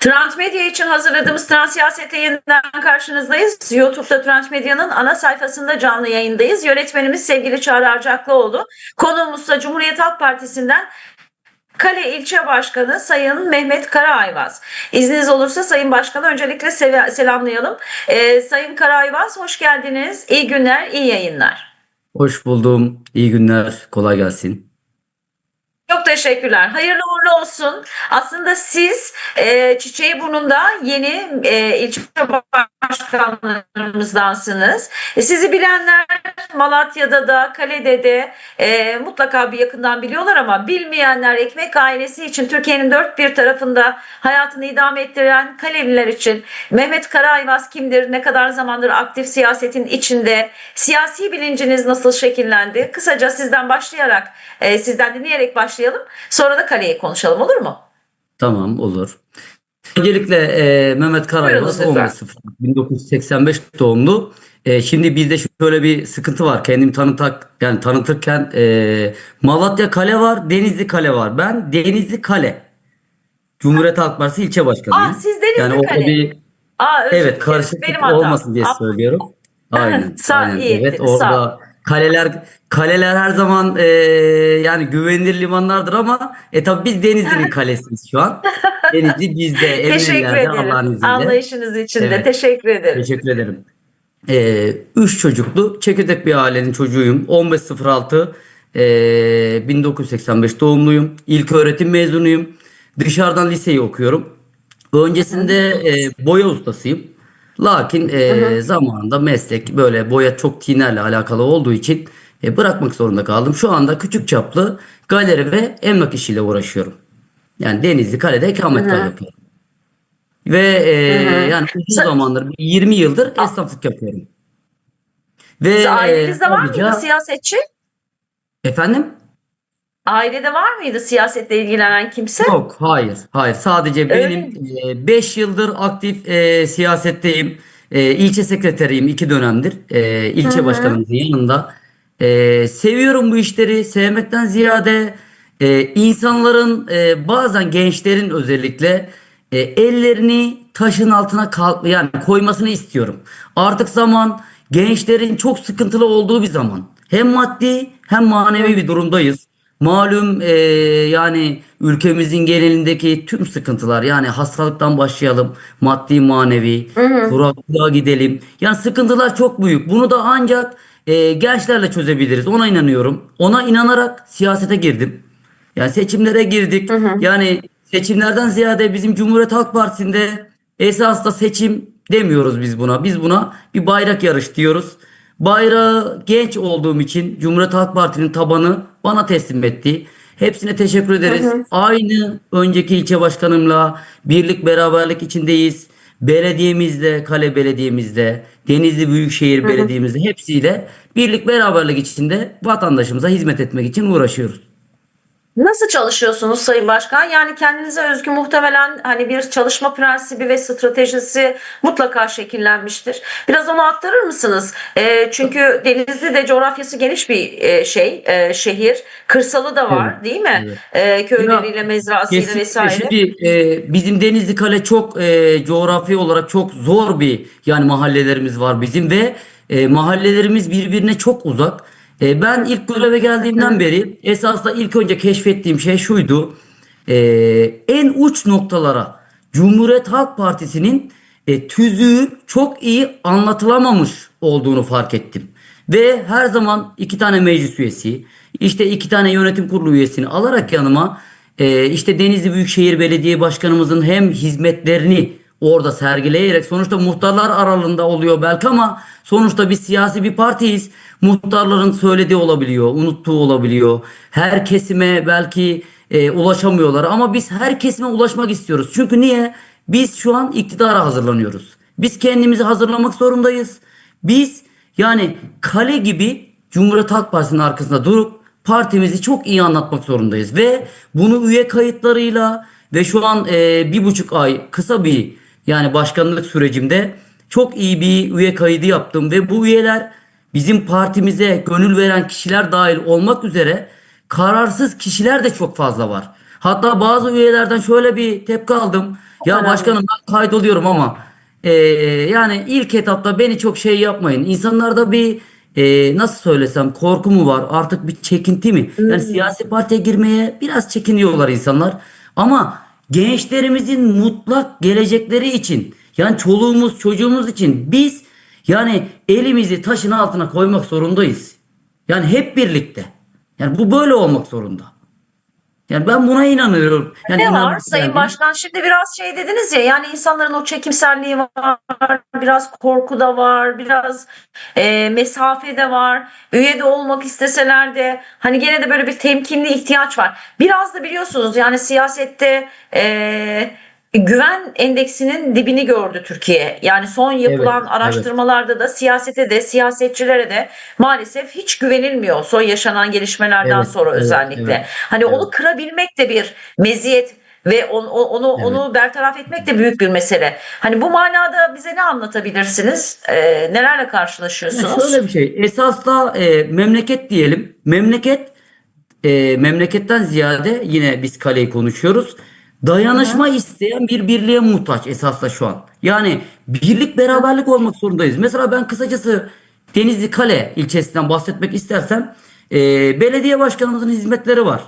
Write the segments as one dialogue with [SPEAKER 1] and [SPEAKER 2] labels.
[SPEAKER 1] Transmedya için hazırladığımız Transiyaset yayından karşınızdayız. YouTube'da Transmedya'nın ana sayfasında canlı yayındayız. Yönetmenimiz sevgili Çağrı Arcaklıoğlu. Konuğumuz da Cumhuriyet Halk Partisi'nden Kale İlçe Başkanı Sayın Mehmet Karaayvaz. İzniniz olursa Sayın Başkanı öncelikle sel- selamlayalım. Ee, Sayın Karaayvaz hoş geldiniz. İyi günler, iyi yayınlar.
[SPEAKER 2] Hoş buldum. İyi günler. Kolay gelsin.
[SPEAKER 1] Çok teşekkürler. Hayırlı uğurlu olsun. Aslında siz e, Çiçeğiburnu'nda yeni e, ilçe başkanlarımızdansınız. E, sizi bilenler Malatya'da da Kale'de de e, mutlaka bir yakından biliyorlar ama bilmeyenler ekmek ailesi için Türkiye'nin dört bir tarafında hayatını idame ettiren Kaleliler için Mehmet Karaayvaz kimdir? Ne kadar zamandır aktif siyasetin içinde? Siyasi bilinciniz nasıl şekillendi? Kısaca sizden başlayarak, e, sizden dinleyerek başlayalım. Sonra da Kale'yi konuşalım olur mu?
[SPEAKER 2] Tamam olur. Öncelikle e, Mehmet. 15 1985 doğumlu. E, şimdi bizde şöyle bir sıkıntı var. Kendimi tanıtak yani tanıtırken e, Malatya Kale var, Denizli Kale var. Ben Denizli Kale. Cumhuriyet Halk Partisi ilçe başkanıyım.
[SPEAKER 1] Aa, siz Denizli
[SPEAKER 2] yani
[SPEAKER 1] Kale.
[SPEAKER 2] bir
[SPEAKER 1] Aa,
[SPEAKER 2] Evet karışıklık
[SPEAKER 1] hatam.
[SPEAKER 2] olmasın diye söylüyorum. Aynen.
[SPEAKER 1] Sağ-
[SPEAKER 2] aynen. Evet orada kaleler kaleler her zaman e, yani güvenilir limanlardır ama e tabii biz Denizli'nin kalesiyiz şu an. Denizli bizde
[SPEAKER 1] Teşekkür
[SPEAKER 2] emin Allah'ın
[SPEAKER 1] ederim.
[SPEAKER 2] izniyle.
[SPEAKER 1] Anlayışınız için de
[SPEAKER 2] Evet.
[SPEAKER 1] teşekkür ederim.
[SPEAKER 2] Teşekkür ederim. Ee, üç çocuklu çekirdek bir ailenin çocuğuyum. 15.06 ee, 1985 doğumluyum. İlk öğretim mezunuyum. Dışarıdan liseyi okuyorum. Öncesinde ee, boya ustasıyım. Lakin ee, zamanında meslek böyle boya çok tinerle alakalı olduğu için ee, bırakmak zorunda kaldım. Şu anda küçük çaplı galeri ve emlak işiyle uğraşıyorum. Yani Denizli Kale'de ikametgah yapıyorum. Ve ee, yani uzun
[SPEAKER 1] Sa-
[SPEAKER 2] zamandır 20 yıldır esnaflık yapıyorum. Ve
[SPEAKER 1] Siz ailenizde
[SPEAKER 2] ee,
[SPEAKER 1] var mıydı
[SPEAKER 2] ayrıca-
[SPEAKER 1] siyasetçi?
[SPEAKER 2] efendim?
[SPEAKER 1] Ailede var mıydı siyasetle ilgilenen kimse?
[SPEAKER 2] Yok, hayır, hayır. Sadece
[SPEAKER 1] Öyle
[SPEAKER 2] benim 5 yıldır aktif e, siyasetteyim. E, ilçe sekreteriyim iki dönemdir. E, ilçe başkanımızın yanında. E, seviyorum bu işleri. Sevmekten ziyade e, insanların e, bazen gençlerin özellikle e, ellerini taşın altına kalk yani koymasını istiyorum. Artık zaman gençlerin çok sıkıntılı olduğu bir zaman. Hem maddi hem manevi bir durumdayız. Malum e, yani ülkemizin genelindeki tüm sıkıntılar yani hastalıktan başlayalım maddi manevi kuraklığa gidelim. Yani sıkıntılar çok büyük. Bunu da ancak e, gençlerle çözebiliriz. Ona inanıyorum. Ona inanarak siyasete girdim. Yani seçimlere girdik. Yani seçimlerden ziyade bizim Cumhuriyet Halk Partisi'nde esas da seçim demiyoruz biz buna. Biz buna bir bayrak yarış diyoruz. Bayrağı genç olduğum için Cumhuriyet Halk Partisi'nin tabanı bana teslim etti. Hepsine teşekkür ederiz. Aynı önceki ilçe başkanımla birlik beraberlik içindeyiz. Belediyemizde, Kale Belediyemizde, Denizli Büyükşehir Belediye'mizde hepsiyle birlik beraberlik içinde vatandaşımıza hizmet etmek için uğraşıyoruz.
[SPEAKER 1] Nasıl çalışıyorsunuz Sayın Başkan? Yani kendinize özgü muhtemelen hani bir çalışma prensibi ve stratejisi mutlaka şekillenmiştir. Biraz onu aktarır mısınız? E, çünkü Denizli de coğrafyası geniş bir e, şey, e, şehir. Kırsalı da var
[SPEAKER 2] Evet,
[SPEAKER 1] değil mi?
[SPEAKER 2] evet.
[SPEAKER 1] E, köyleriyle, mezrasıyla
[SPEAKER 2] Kesinlikle.
[SPEAKER 1] vesaire.
[SPEAKER 2] Şimdi e, bizim Denizli Kale çok e, coğrafi olarak çok zor bir yani mahallelerimiz var bizim ve e, mahallelerimiz birbirine çok uzak. E, ben ilk göreve geldiğimden beri esasında ilk önce keşfettiğim şey şuydu. E, en uç noktalara Cumhuriyet Halk Partisi'nin e, tüzüğü çok iyi anlatılamamış olduğunu fark ettim. Ve her zaman iki tane meclis üyesi, işte iki tane yönetim kurulu üyesini alarak yanıma e, işte Denizli Büyükşehir Belediye Başkanımızın hem hizmetlerini orada sergileyerek sonuçta muhtarlar aralığında oluyor belki ama sonuçta biz siyasi bir partiyiz. Muhtarların söylediği olabiliyor, unuttuğu olabiliyor. Her kesime belki e, ulaşamıyorlar ama biz her kesime ulaşmak istiyoruz. Çünkü niye? Biz şu an iktidara hazırlanıyoruz. Biz kendimizi hazırlamak zorundayız. Biz yani kale gibi Cumhuriyet Halk Partisi'nin arkasında durup partimizi çok iyi anlatmak zorundayız. Ve bunu üye kayıtlarıyla ve şu an e, bir buçuk ay kısa bir yani başkanlık sürecimde çok iyi bir üye kaydı yaptım. Ve bu üyeler bizim partimize gönül veren kişiler dahil olmak üzere kararsız kişiler de çok fazla var. Hatta bazı üyelerden şöyle bir tepki aldım. Ya başkanım ben kaydoluyorum ama e, yani ilk etapta beni çok şey yapmayın. İnsanlarda bir e, nasıl söylesem korku mu var artık bir çekinti mi? Yani siyasi partiye girmeye biraz çekiniyorlar insanlar. Ama gençlerimizin mutlak gelecekleri için yani çoluğumuz çocuğumuz için biz yani elimizi taşın altına koymak zorundayız. Yani hep birlikte. Yani bu böyle olmak zorunda. Yani ben buna inanıyorum. Yani
[SPEAKER 1] Ne var Sayın
[SPEAKER 2] yani-
[SPEAKER 1] Başkan? Şimdi biraz şey dediniz ya yani insanların o çekimselliği var, biraz korku da var, biraz e, mesafe de var. Üye de olmak isteseler de hani gene de böyle bir temkinli ihtiyaç var. Biraz da biliyorsunuz yani siyasette e, güven endeksinin dibini gördü Türkiye. Yani son yapılan
[SPEAKER 2] Evet,
[SPEAKER 1] araştırmalarda da siyasete de siyasetçilere de maalesef hiç güvenilmiyor son yaşanan gelişmelerden
[SPEAKER 2] Evet,
[SPEAKER 1] sonra
[SPEAKER 2] evet,
[SPEAKER 1] özellikle.
[SPEAKER 2] evet,
[SPEAKER 1] Hani onu
[SPEAKER 2] evet.
[SPEAKER 1] kırabilmek de bir meziyet ve onu onu
[SPEAKER 2] Evet.
[SPEAKER 1] onu bertaraf etmek de büyük bir mesele. Hani bu manada bize ne anlatabilirsiniz? Ee, nelerle karşılaşıyorsunuz?
[SPEAKER 2] şöyle bir şey. Esas da e, memleket diyelim. Memleket e, memleketten ziyade yine biz kaleyi konuşuyoruz. Dayanışma isteyen bir birliğe muhtaç esas da şu an. Yani birlik beraberlik olmak zorundayız. Mesela ben kısacası Denizli Kale ilçesinden bahsetmek istersem e, belediye başkanımızın hizmetleri var.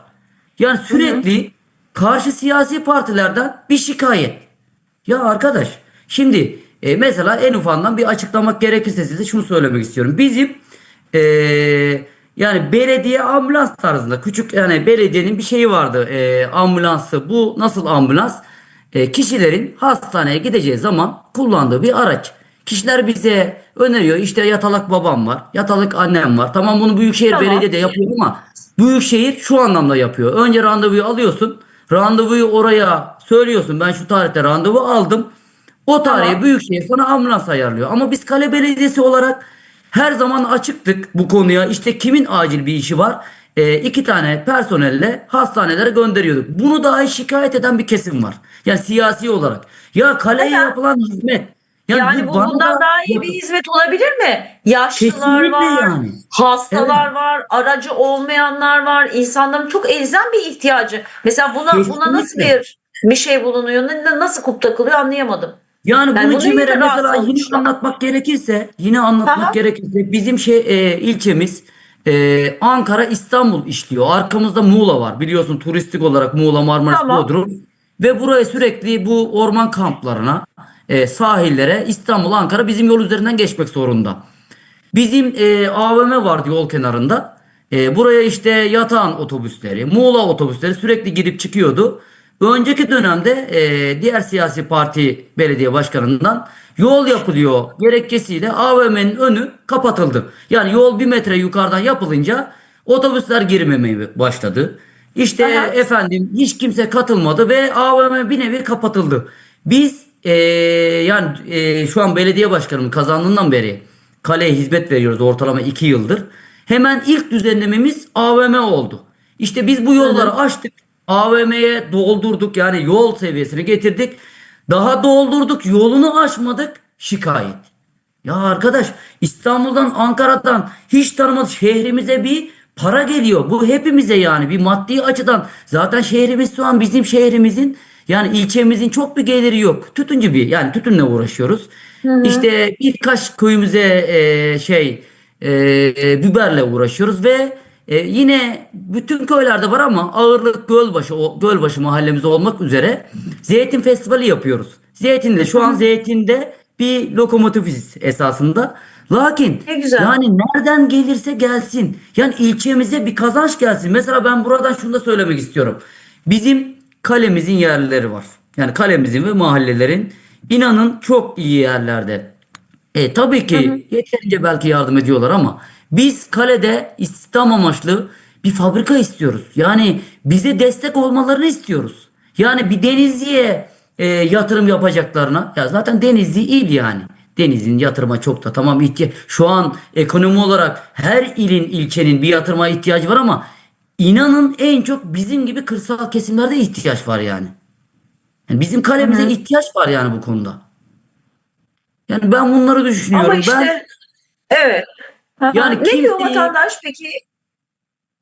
[SPEAKER 2] Yani sürekli karşı siyasi partilerden bir şikayet. Ya arkadaş şimdi e, mesela en ufandan bir açıklamak gerekirse size şunu söylemek istiyorum. Bizim e, yani belediye ambulans tarzında küçük yani belediyenin bir şeyi vardı e, ambulansı bu nasıl ambulans? E, kişilerin hastaneye gideceği zaman kullandığı bir araç. Kişiler bize öneriyor işte yatalak babam var yatalak annem var tamam bunu Büyükşehir
[SPEAKER 1] Tamam.
[SPEAKER 2] Belediye de yapıyor ama Büyükşehir şu anlamda yapıyor. Önce randevuyu alıyorsun. Randevuyu oraya söylüyorsun. Ben şu tarihte randevu aldım. O tarihe
[SPEAKER 1] Tamam.
[SPEAKER 2] Büyükşehir sana ambulans ayarlıyor. Ama biz Kale Belediyesi olarak her zaman açıktık bu konuya. İşte kimin acil bir işi var? Ee, iki tane personelle hastanelere gönderiyorduk. Bunu dahi şikayet eden bir kesim var. Yani siyasi olarak. Ya kaleye
[SPEAKER 1] Neden?
[SPEAKER 2] yapılan hizmet.
[SPEAKER 1] Yani bu
[SPEAKER 2] bana
[SPEAKER 1] bundan
[SPEAKER 2] da-
[SPEAKER 1] daha iyi bir hizmet olabilir mi? Yaşlılar
[SPEAKER 2] Kesinlikle
[SPEAKER 1] var,
[SPEAKER 2] yani.
[SPEAKER 1] hastalar var, aracı olmayanlar var. İnsanların çok elzem bir ihtiyacı. Mesela buna buna nasıl
[SPEAKER 2] Kesinlikle.
[SPEAKER 1] bir bir şey bulunuyor? Ne- Nasıl kulp takılıyor anlayamadım.
[SPEAKER 2] Yani
[SPEAKER 1] Yani
[SPEAKER 2] bunu
[SPEAKER 1] bunu
[SPEAKER 2] Cimer'e mesela yine anlatmak gerekirse, yine anlatmak
[SPEAKER 1] Aha.
[SPEAKER 2] gerekirse bizim şey e, ilçemiz e, Ankara İstanbul işliyor. Arkamızda Muğla var. Biliyorsun turistik olarak Muğla, Marmaris,
[SPEAKER 1] Tamam.
[SPEAKER 2] Bodrum ve buraya sürekli bu orman kamplarına, e, sahillere İstanbul, Ankara bizim yol üzerinden geçmek zorunda. Bizim e, AVM vardı yol kenarında. E, buraya işte yatağan otobüsleri, Muğla otobüsleri sürekli girip çıkıyordu. Önceki dönemde e, diğer siyasi parti belediye başkanından yol yapılıyor gerekçesiyle AVM'nin önü kapatıldı. Yani yol bir metre yukarıdan yapılınca otobüsler girmemeye başladı. İşte
[SPEAKER 1] Aha.
[SPEAKER 2] efendim hiç kimse katılmadı ve AVM bir nevi kapatıldı. Biz e, yani e, şu an belediye başkanım kazandığından beri kaleye hizmet veriyoruz ortalama 2 yıldır. Hemen ilk düzenlememiz AVM oldu. İşte biz bu yolları açtık. AVM'ye doldurduk yani yol seviyesine getirdik. Daha doldurduk yolunu açmadık şikayet. Ya arkadaş İstanbul'dan Ankara'dan hiç tanımadık şehrimize bir para geliyor. Bu hepimize yani bir maddi açıdan zaten şehrimiz şu an bizim şehrimizin yani ilçemizin çok bir geliri yok. Tütüncü bir yani tütünle uğraşıyoruz. İşte birkaç köyümüze e, şey e, e, biberle uğraşıyoruz ve e, yine bütün köylerde var ama ağırlık Gölbaşı, o Gölbaşı mahallemiz olmak üzere Zeytin Festivali yapıyoruz. Zeytin'de şu an Zeytin'de bir lokomotifiz esasında. Lakin
[SPEAKER 1] Ne güzel.
[SPEAKER 2] yani nereden gelirse gelsin. Yani ilçemize bir kazanç gelsin. Mesela ben buradan şunu da söylemek istiyorum. Bizim kalemizin yerlileri var. Yani kalemizin ve mahallelerin inanın çok iyi yerlerde. E tabii ki yeterince belki yardım ediyorlar ama biz kalede istihdam amaçlı bir fabrika istiyoruz. Yani bize destek olmalarını istiyoruz. Yani bir Denizli'ye e, yatırım yapacaklarına ya zaten Denizli il yani. Denizli'nin yatırıma çok da tamam ihtiyaç. Şu an ekonomi olarak her ilin ilçenin bir yatırıma ihtiyacı var ama inanın en çok bizim gibi kırsal kesimlerde ihtiyaç var yani. Yani bizim kalemize ihtiyaç var yani bu konuda. Yani ben bunları düşünüyorum.
[SPEAKER 1] Ama işte
[SPEAKER 2] ben
[SPEAKER 1] evet. Aha.
[SPEAKER 2] Yani
[SPEAKER 1] ne diyor
[SPEAKER 2] kimseyi-
[SPEAKER 1] vatandaş peki?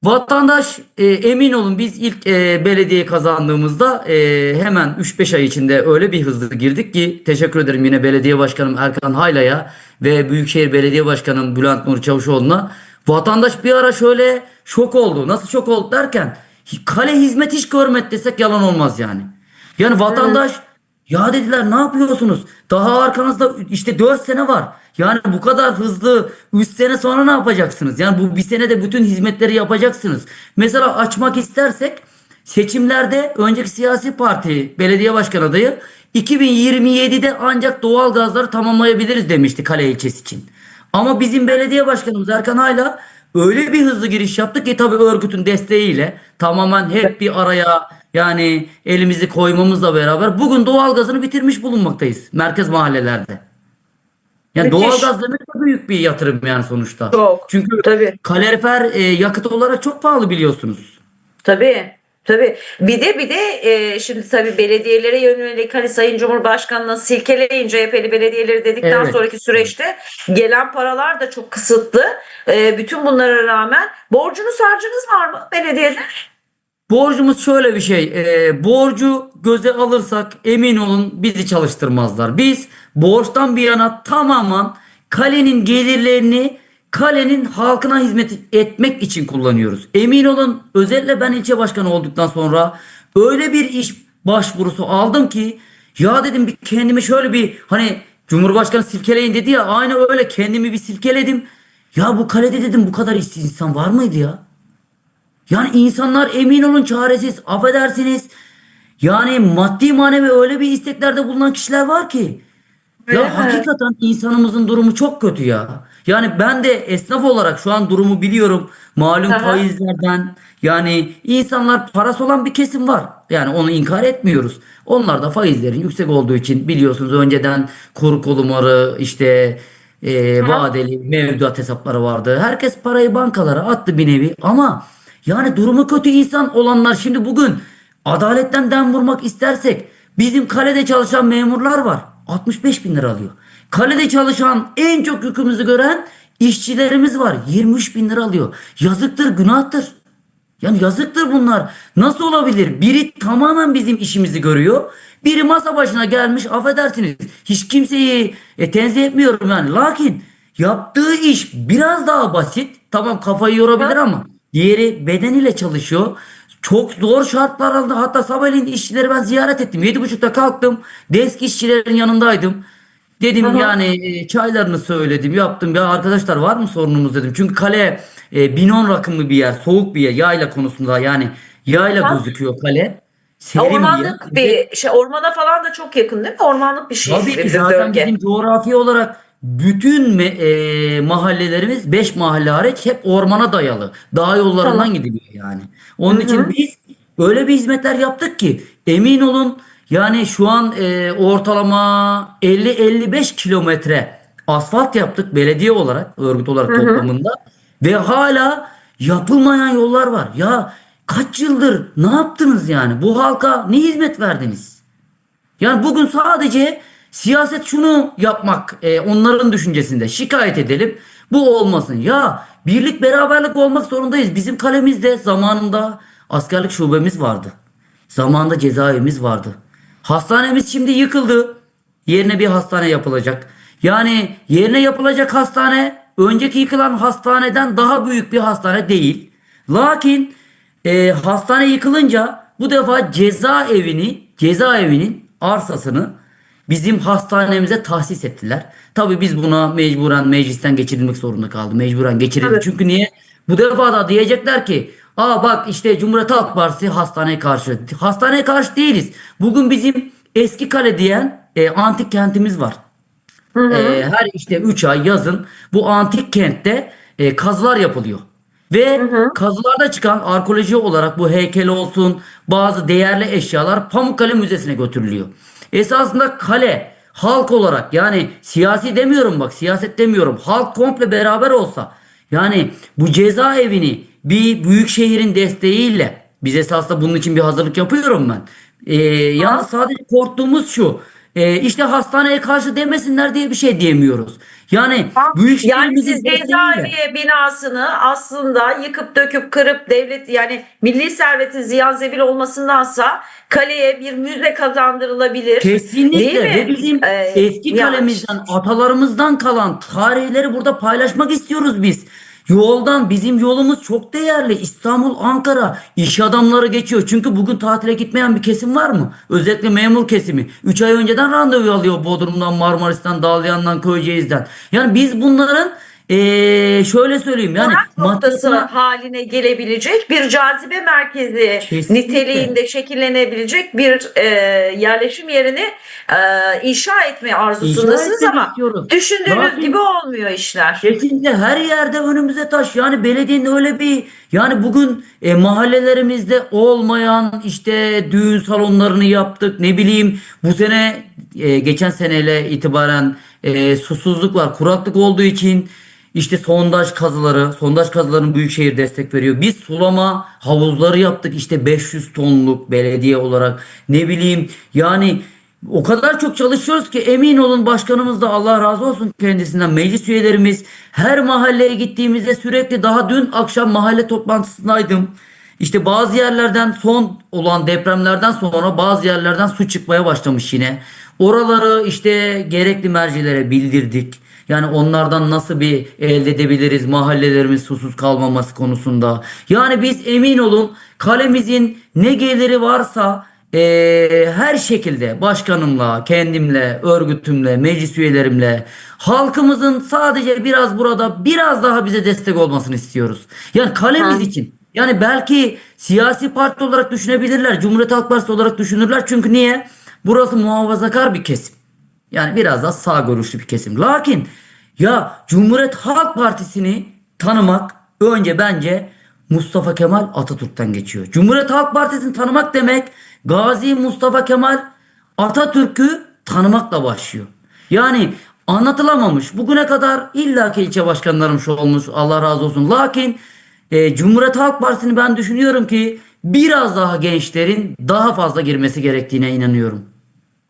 [SPEAKER 2] Vatandaş e, emin olun biz ilk e, belediye kazandığımızda e, hemen 3-5 ay içinde öyle bir hızlı girdik ki teşekkür ederim yine belediye başkanım Erkan Hayla'ya ve Büyükşehir Belediye Başkanım Bülent Nur Çavuşoğlu'na. Vatandaş bir ara şöyle şok oldu. Nasıl şok oldu derken kale hizmet hiç görmedi desek yalan olmaz yani. Yani vatandaş ya dediler ne yapıyorsunuz? Daha arkanızda işte 4 sene var. Yani bu kadar hızlı 3 sene sonra ne yapacaksınız? Yani bu bir senede bütün hizmetleri yapacaksınız. Mesela açmak istersek seçimlerde önceki siyasi parti belediye başkan adayı 2027'de ancak doğal gazları tamamlayabiliriz demişti Kale ilçesi için. Ama bizim belediye başkanımız Erkan Ayla öyle bir hızlı giriş yaptı ki tabii örgütün desteğiyle tamamen hep bir araya yani elimizi koymamızla beraber bugün doğalgazını bitirmiş bulunmaktayız merkez mahallelerde. Yani
[SPEAKER 1] Müthiş.
[SPEAKER 2] doğalgaz demek de büyük bir yatırım yani sonuçta.
[SPEAKER 1] Çok.
[SPEAKER 2] Çünkü
[SPEAKER 1] Tabii.
[SPEAKER 2] kalorifer e, yakıt olarak çok pahalı biliyorsunuz.
[SPEAKER 1] Tabii. Tabii. Bir de bir de e, şimdi tabii belediyelere yönelik hani Sayın Cumhurbaşkanı'nın silkeleyin CHP'li belediyeleri dedikten
[SPEAKER 2] Evet.
[SPEAKER 1] sonraki süreçte gelen paralar da çok kısıtlı. E, bütün bunlara rağmen borcunuz harcınız var mı belediyeler?
[SPEAKER 2] Borcumuz şöyle bir şey. e, borcu göze alırsak emin olun bizi çalıştırmazlar. Biz borçtan bir yana tamamen kalenin gelirlerini kalenin halkına hizmet etmek için kullanıyoruz. Emin olun özellikle ben ilçe başkanı olduktan sonra öyle bir iş başvurusu aldım ki ya dedim bir kendimi şöyle bir hani Cumhurbaşkanı silkeleyin dedi ya aynı öyle kendimi bir silkeledim. Ya bu kalede dedim bu kadar işsiz insan var mıydı ya? Yani insanlar emin olun çaresiz, affedersiniz. Yani maddi manevi öyle bir isteklerde bulunan kişiler var ki.
[SPEAKER 1] Öyle
[SPEAKER 2] Ya
[SPEAKER 1] mi?
[SPEAKER 2] hakikaten insanımızın durumu çok kötü ya. Yani ben de esnaf olarak şu an durumu biliyorum. Malum
[SPEAKER 1] Aha.
[SPEAKER 2] faizlerden yani insanlar parası olan bir kesim var. Yani onu inkar etmiyoruz. Onlar da faizlerin yüksek olduğu için biliyorsunuz önceden kuru korumaları işte e, vadeli mevduat hesapları vardı. Herkes parayı bankalara attı bir nevi ama yani durumu kötü insan olanlar şimdi bugün adaletten dem vurmak istersek bizim kalede çalışan memurlar var. 65 bin lira alıyor. Kalede çalışan en çok yükümüzü gören işçilerimiz var. 23 bin lira alıyor. Yazıktır, günahtır. Yani yazıktır bunlar. Nasıl olabilir? Biri tamamen bizim işimizi görüyor. Biri masa başına gelmiş affedersiniz. Hiç kimseyi e, tenzih etmiyorum yani. Lakin yaptığı iş biraz daha basit. Tamam kafayı yorabilir ama diğeri bedeniyle çalışıyor. Çok zor şartlar aldı. Hatta sabahleyin işçileri ben ziyaret ettim. Yedi buçukta kalktım. Desk işçilerin yanındaydım. Dedim
[SPEAKER 1] Aha.
[SPEAKER 2] yani e, çaylarını söyledim yaptım ya arkadaşlar var mı sorunumuz dedim. Çünkü kale e, binon rakımlı bir yer soğuk bir yer yayla konusunda yani yayla
[SPEAKER 1] Ha.
[SPEAKER 2] gözüküyor kale.
[SPEAKER 1] Ya
[SPEAKER 2] Serin bir yer.
[SPEAKER 1] ormanlık bir şey ormana falan da çok yakın değil mi? Ormanlık bir şey.
[SPEAKER 2] Tabii ki zaten
[SPEAKER 1] bölge.
[SPEAKER 2] bizim coğrafi olarak bütün e, mahallelerimiz 5 mahalle hariç hep ormana dayalı. Dağ yollarından
[SPEAKER 1] Tamam.
[SPEAKER 2] gidiliyor yani. Onun
[SPEAKER 1] Hı
[SPEAKER 2] için biz öyle bir hizmetler yaptık ki emin olun yani şu an e, ortalama 50-55 kilometre asfalt yaptık belediye olarak örgüt olarak toplamında ve hala yapılmayan yollar var. Ya kaç yıldır ne yaptınız yani? Bu halka ne hizmet verdiniz? Yani bugün sadece siyaset şunu yapmak e, onların düşüncesinde şikayet edelim. Bu olmasın. Ya birlik beraberlik olmak zorundayız. Bizim kalemizde zamanında askerlik şubemiz vardı. Zamanında cezaevimiz vardı. Hastanemiz şimdi yıkıldı. Yerine bir hastane yapılacak. Yani yerine yapılacak hastane önceki yıkılan hastaneden daha büyük bir hastane değil. Lakin e, hastane yıkılınca bu defa cezaevini, cezaevinin arsasını bizim hastanemize tahsis ettiler. Tabii biz buna mecburen meclisten geçirilmek zorunda kaldı. Mecburen geçirildi.
[SPEAKER 1] Evet.
[SPEAKER 2] Çünkü niye? Bu defa da diyecekler ki Aa bak işte Cumhuriyet Halk Partisi hastaneye karşı. Hastaneye karşı değiliz. Bugün bizim eski kale diyen e, antik kentimiz var. Ee, her işte 3 ay yazın bu antik kentte e, kazılar yapılıyor. Ve kazılarda çıkan arkeoloji olarak bu heykel olsun bazı değerli eşyalar Pamukkale Müzesi'ne götürülüyor. Esasında kale halk olarak yani siyasi demiyorum bak siyaset demiyorum halk komple beraber olsa yani bu cezaevini bir büyük şehrin desteğiyle biz esasında bunun için bir hazırlık yapıyorum ben. Ee, yalnız sadece korktuğumuz şu e, işte hastaneye karşı demesinler diye bir şey diyemiyoruz. Yani bu
[SPEAKER 1] Yani
[SPEAKER 2] işlerimizin
[SPEAKER 1] siz cezaevi binasını aslında yıkıp döküp kırıp devlet yani milli servetin ziyan zebil olmasındansa kaleye bir müze kazandırılabilir.
[SPEAKER 2] Kesinlikle
[SPEAKER 1] Değil mi?
[SPEAKER 2] ve bizim
[SPEAKER 1] Ee,
[SPEAKER 2] eski
[SPEAKER 1] yani-
[SPEAKER 2] kalemizden, atalarımızdan kalan tarihleri burada paylaşmak istiyoruz biz. Yoldan bizim yolumuz çok değerli. İstanbul, Ankara iş adamları geçiyor. Çünkü bugün tatile gitmeyen bir kesim var mı? Özellikle memur kesimi. 3 ay önceden randevu alıyor Bodrum'dan, Marmaris'ten, Dalyan'dan, Köyceğiz'den. Yani biz bunların eee, şöyle söyleyeyim yani
[SPEAKER 1] noktası
[SPEAKER 2] maddiyatına-
[SPEAKER 1] haline gelebilecek bir cazibe merkezi
[SPEAKER 2] Kesinlikle.
[SPEAKER 1] niteliğinde şekillenebilecek bir e, yerleşim yerini e, inşa etme arzusundasınız
[SPEAKER 2] etmek
[SPEAKER 1] ama
[SPEAKER 2] istiyoruz.
[SPEAKER 1] düşündüğünüz
[SPEAKER 2] Lakin-
[SPEAKER 1] gibi olmuyor işler.
[SPEAKER 2] Kesinlikle her yerde önümüze taş. Yani belediyenin öyle bir yani bugün e, mahallelerimizde olmayan işte düğün salonlarını yaptık. Ne bileyim bu sene e, geçen seneyle itibaren e, susuzluk var. Kuraklık olduğu için işte sondaj kazıları, sondaj kazılarının Büyükşehir destek veriyor. Biz sulama havuzları yaptık işte 500 tonluk belediye olarak. Ne bileyim yani o kadar çok çalışıyoruz ki emin olun başkanımız da Allah razı olsun kendisinden meclis üyelerimiz her mahalleye gittiğimizde sürekli daha dün akşam mahalle toplantısındaydım. İşte bazı yerlerden son olan depremlerden sonra bazı yerlerden su çıkmaya başlamış yine. Oraları işte gerekli mercilere bildirdik. Yani onlardan nasıl bir elde edebiliriz mahallelerimiz susuz kalmaması konusunda. Yani biz emin olun kalemizin ne geliri varsa eee, her şekilde başkanımla, kendimle, örgütümle, meclis üyelerimle halkımızın sadece biraz burada biraz daha bize destek olmasını istiyoruz. Yani kalemiz
[SPEAKER 1] Ha.
[SPEAKER 2] için. Yani belki siyasi parti olarak düşünebilirler. Cumhuriyet Halk Partisi olarak düşünürler. Çünkü niye? Burası muhafazakar bir kesim. Yani biraz daha sağ görüşlü bir kesim. Lakin ya Cumhuriyet Halk Partisi'ni tanımak önce bence Mustafa Kemal Atatürk'ten geçiyor. Cumhuriyet Halk Partisi'ni tanımak demek Gazi Mustafa Kemal Atatürk'ü tanımakla başlıyor. Yani anlatılamamış. Bugüne kadar illaki ilçe başkanlarımız olmuş. Allah razı olsun. Lakin e, Cumhuriyet Halk Partisi'ni ben düşünüyorum ki biraz daha gençlerin daha fazla girmesi gerektiğine inanıyorum.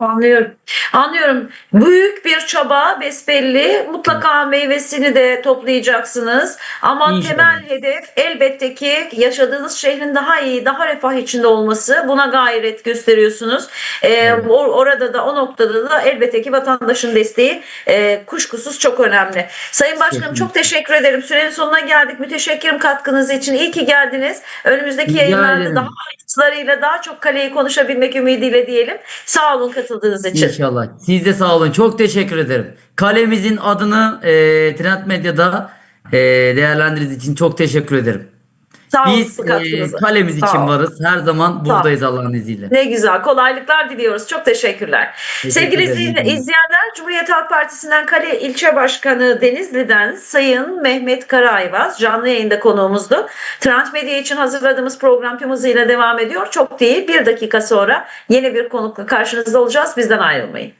[SPEAKER 1] Anlıyorum. Anlıyorum. Büyük bir çaba besbelli. Mutlaka meyvesini de toplayacaksınız. Ama
[SPEAKER 2] İnşallah.
[SPEAKER 1] temel hedef elbette ki yaşadığınız şehrin daha iyi, daha refah içinde olması. Buna gayret gösteriyorsunuz. Ee,
[SPEAKER 2] Evet.
[SPEAKER 1] or- orada da o noktada da elbette ki vatandaşın desteği e, kuşkusuz çok önemli. Sayın Başkanım çok teşekkür ederim. Sürenin sonuna geldik. Müteşekkirim katkınız için. İyi ki geldiniz. Önümüzdeki
[SPEAKER 2] Rica
[SPEAKER 1] yayınlarda
[SPEAKER 2] ederim.
[SPEAKER 1] daha ayrıntılarıyla daha çok kaleyi konuşabilmek ümidiyle diyelim. Sağ olun katıldığınız için.
[SPEAKER 2] İnşallah. Siz de sağ olun. Çok teşekkür ederim. Kalemizin adını e, Trend Medya'da e, değerlendirdiğiniz için çok teşekkür ederim.
[SPEAKER 1] Sağ olun
[SPEAKER 2] Biz e, kalemiz
[SPEAKER 1] Sağ
[SPEAKER 2] için
[SPEAKER 1] olun.
[SPEAKER 2] varız. Her zaman buradayız Allah'ın izniyle.
[SPEAKER 1] Ne güzel. Kolaylıklar diliyoruz. Çok teşekkürler. Sevgili
[SPEAKER 2] ederim.
[SPEAKER 1] izleyen- izleyenler, Cumhuriyet Halk Partisi'nden Kale İlçe Başkanı Denizli'den Sayın Mehmet Karaayvaz canlı yayında konuğumuzdu. Trend Medya için hazırladığımız program tüm hızıyla devam ediyor. Çok değil bir dakika sonra yeni bir konukla karşınızda olacağız. Bizden ayrılmayın.